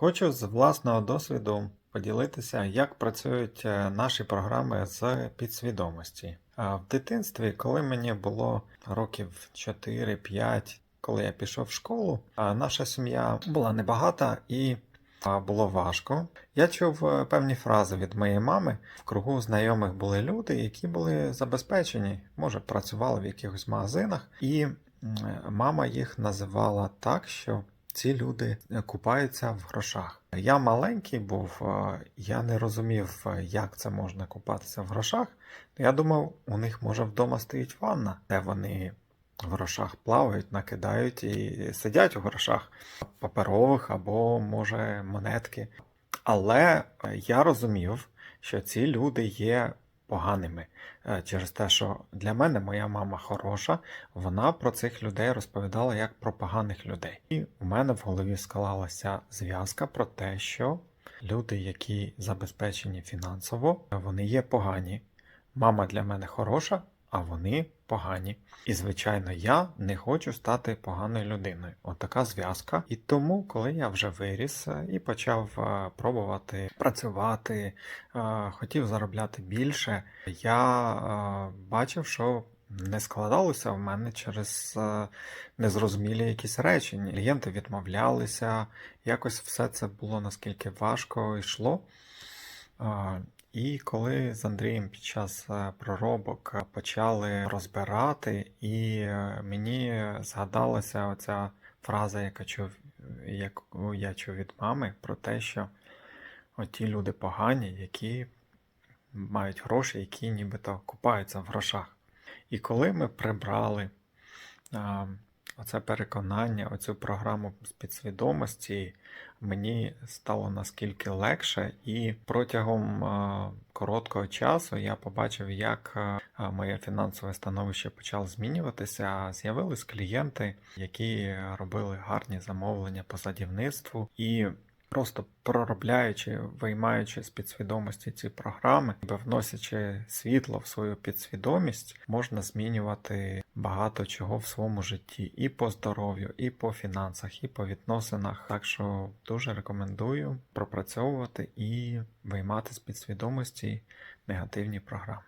Хочу з власного досвіду поділитися, як працюють е, наші програми з підсвідомості. А В дитинстві, коли мені було років 4-5, коли я пішов в школу, наша сім'я була небагата і було важко. Я чув е, певні фрази від моєї мами. В кругу знайомих були люди, які були забезпечені, може, працювали в якихось магазинах, і мама їх називала так, що ці люди е, купаються в грошах. Я маленький був, е, я не розумів, е, як це можна купатися в грошах. Я думав, у них може вдома стоїть ванна, де вони в грошах плавають, накидають і сидять у грошах паперових або, може, монетки. Але я розумів, що ці люди є поганими е, через те, що для мене моя мама хороша, вона про цих людей розповідала як про поганих людей. І у мене в голові склалася зв'язка про те, що люди, які забезпечені фінансово, вони є погані. Мама для мене хороша, а вони погані. І, звичайно, я не хочу стати поганою людиною. От зв'язка. І тому, коли я вже виріс е, і почав е, пробувати працювати, е, хотів заробляти більше, я бачив, що не складалося в мене через незрозумілі якісь речі. Клієнти відмовлялися, якось все це було наскільки важко йшло. І коли з Андрієм під час е, проробок е, почали розбирати, і е, мені згадалася оця фраза, яка чув, яку я чув від мами, про те, що оті люди погані, які мають гроші, які нібито купаються в грошах. І коли ми прибрали оце переконання, оцю програму з підсвідомості, мені стало наскільки легше, і протягом а, короткого часу я побачив, як а, моє фінансове становище почало змінюватися. З'явились клієнти, які робили гарні замовлення по садівництву, і просто проробляючи, виймаючи з підсвідомості ці програми, вносячи світло в свою підсвідомість, можна змінювати багато чого в своєму житті і по здоров'ю, і по фінансах, і по відносинах. Так що дуже рекомендую пропрацьовувати і виймати з підсвідомості негативні програми.